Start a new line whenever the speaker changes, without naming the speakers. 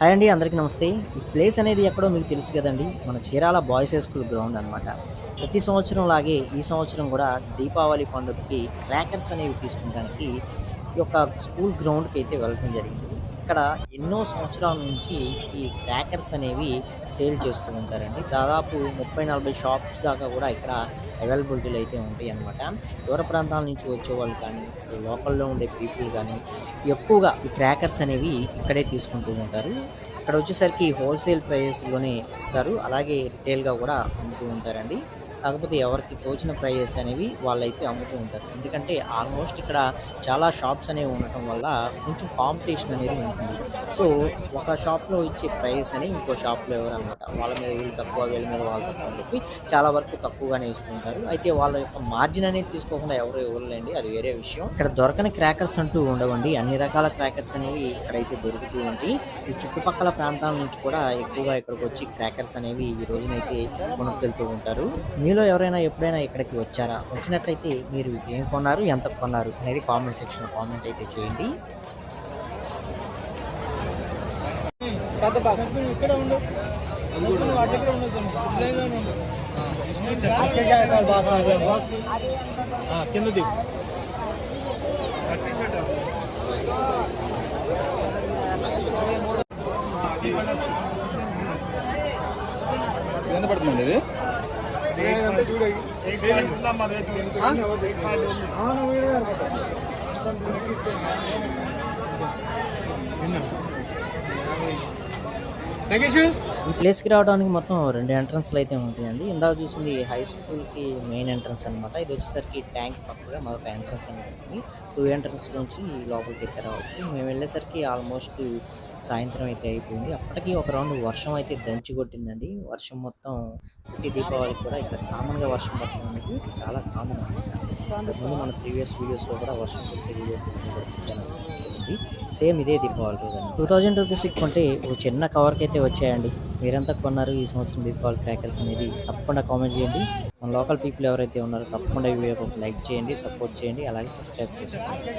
Hi అండి అందరికీ నమస్తే. ఈ ప్లేస్ అనేది ఎక్కడో మీకు తెలుసు కదండి మన Chirala boys high school ground అనమాట ప్రతి సంవత్సరం లాగే ఈ సంవత్సరం కూడా దీపావళి పండుగకి ట్రాకర్స్ అనేవి తీసుకుంటానికి ఈ యొక్క స్కూల్ గ్రౌండ్కి అయితే వెళ్ళడం జరిగింది. ఇక్కడ ఎన్నో సంవత్సరాల నుంచి ఈ క్రాకర్స్ అనేవి సేల్ చేస్తూ ఉంటారండి. దాదాపు ముప్పై నలభై షాప్స్ దాకా కూడా ఇక్కడ అవైలబిలిటీలు అయితే ఉంటాయి అన్నమాట. దూర ప్రాంతాల నుంచి వచ్చే వాళ్ళు కానీ లోకల్లో ఉండే పీపుల్ కానీ ఎక్కువగా ఈ క్రాకర్స్ అనేవి ఇక్కడే తీసుకుంటూ ఉంటారు. ఇక్కడ వచ్చేసరికి హోల్సేల్ ప్రైజెస్లోనే ఇస్తారు. అలాగే రిటైల్గా కూడా అమ్ముతూ ఉంటారండి. కాకపోతే ఎవరికి తోచిన ప్రైజెస్ అనేవి వాళ్ళైతే అమ్ముతూ ఉంటారు. ఎందుకంటే ఆల్మోస్ట్ ఇక్కడ చాలా షాప్స్ అనేవి ఉండటం వల్ల కొంచెం కాంపిటీషన్ అనేది ఉంటుంది. సో ఒక షాప్లో ఇచ్చే ప్రైస్ అని ఇంకో షాప్లో ఎవరు అనమాట వాళ్ళ మీద వీళ్ళు తక్కువ వీళ్ళ మీద వాళ్ళు తక్కువ అని చెప్పి చాలా వరకు తక్కువగానే ఇస్తుంటారు అయితే వాళ్ళ యొక్క మార్జిన్ అనేది తీసుకోకుండా ఎవరు ఇవ్వలేండి అది వేరే విషయం. ఇక్కడ దొరకని క్రాకర్స్ అంటూ ఉండవండి. అన్ని రకాల క్రాకర్స్ అనేవి ఇక్కడైతే దొరుకుతూ ఉంటాయి. ఈ చుట్టుపక్కల ప్రాంతాల నుంచి కూడా ఎక్కువగా ఇక్కడికి వచ్చి క్రాకర్స్ అనేవి ఈ రోజునైతే కొనుక్కెళ్తూ ఉంటారు. మీలో ఎవరైనా ఎప్పుడైనా ఇక్కడికి వచ్చారా? వచ్చినట్లయితే మీరు ఏం కొన్నారు? ఎంత కొన్నారు? అనేది కామెంట్ సెక్షన్ కామెంట్ అయితే చేయండి.
ఎంత పడుతుంది ఇది.
ఈ ప్లేస్కి రావడానికి మొత్తం రెండు ఎంట్రన్స్లు అయితే ఉంటాయండి. ఇందాక చూసింది హై స్కూల్కి మెయిన్ ఎంట్రన్స్ అనమాట ఇది వచ్చేసరికి ట్యాంక్ పక్కగా మరొక ఎంట్రన్స్ అని ఉంటుంది. టూ ఎంట్రన్స్ నుంచి లోపలికి తెరవచ్చు రావచ్చు. మేము వెళ్ళేసరికి ఆల్మోస్ట్ సాయంత్రం అయితే అయిపోయింది. అప్పటికి ఒక రౌండ్ వర్షం అయితే దంచి కొట్టిందండి. వర్షం మొత్తం ప్రతి దీపావళి కూడా ఇక్కడ కామన్గా వర్షం పడటం అనేది చాలా కామన్ అనమాట ముందు మన ప్రీవియస్ వీడియోస్లో కూడా వర్షం తెలిసే వీడియోస్ సేమ్ ఇదే దీపావళి రోజు టూ థౌజండ్ రూపీస్ కొంటే ఒక చిన్న కవర్కి అయితే వచ్చాయండి. మీరంతా కొన్నారు ఈ సంవత్సరం దీపావళి క్రాకర్స్ అనేది? తప్పకుండా కామెంట్ చేయండి. మన లోకల్ పీపుల్ ఎవరైతే ఉన్నారో తప్పకుండా ఈ లైక్ చేయండి సపోర్ట్ చేయండి అలాగే సబ్స్క్రైబ్ చేసుకోండి